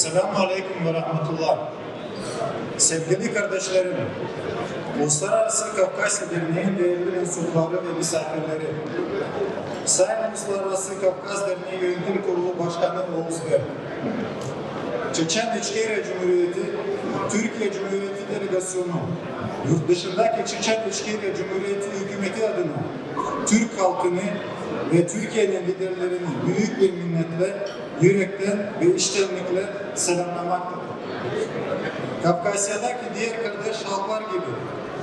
Esselamu Aleyküm ve Rahmetullah. Sevgili kardeşlerim, Uluslararası Kafkasya Derneği değerli mensupları ve misafirleri, Sayın Uluslararası Kafkas Derneği Yönetim Kurulu Başkanı Oğuz Bey, Çeçen İçkere Cumhuriyeti, Türkiye Cumhuriyeti Delegasyonu, yurt dışındaki Çeçen İçkere Cumhuriyeti hükümeti adına Türk halkını ve Türkiye'nin liderlerini büyük bir minnetle, yürekten ve içtenlikle selamlamaktadır. Kafkasya'daki diğer kardeş halklar gibi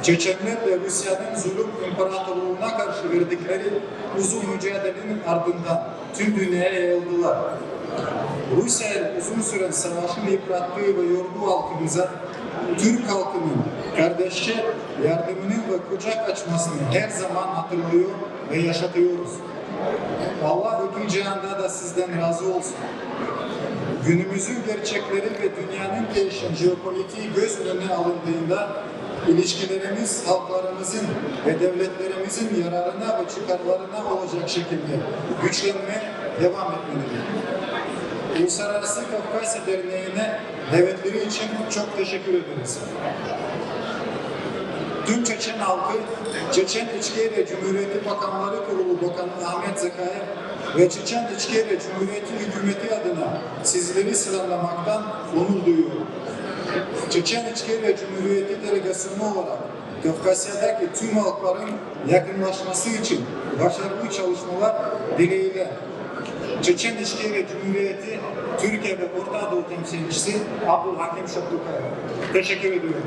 Çeçenler de Rusya'nın zulüm imparatorluğuna karşı verdikleri uzun mücadelenin ardından tüm dünyaya yayıldılar. Rusya ile uzun süren savaşın yıprattığı ve yorduğu halkımıza Türk halkının kardeşçe yardımının ve kucak açmasını her zaman hatırlıyor ve yaşatıyoruz. Allah iki cihanda da sizden razı olsun. Günümüzün gerçekleri ve dünyanın değişen jeopolitiği göz önüne alındığında ilişkilerimiz halklarımızın ve devletlerimizin yararına ve çıkarlarına olacak şekilde güçlenmeye devam etmelidir. Uluslararası Kafkasya Derneği'ne davetleri için çok teşekkür ederiz. Tüm Çeçen halkı, Çeçen İçkere Cumhuriyeti Bakanları Kurulu Bakanı Ahmet Zakayev ve Çeçen İçkere Cumhuriyeti Hükümeti adına sizleri selamlamaktan onur duyuyorum. Çeçen İçkere Cumhuriyeti Delegasyonu olarak Kafkasya'daki tüm halkların yakınlaşması için başarılı çalışmalar dileğiyle Çeçen İçkere Cumhuriyeti Türkiye ve Orta Doğu temsilcisi Abdülhakim Şatukaya. Teşekkür ediyorum.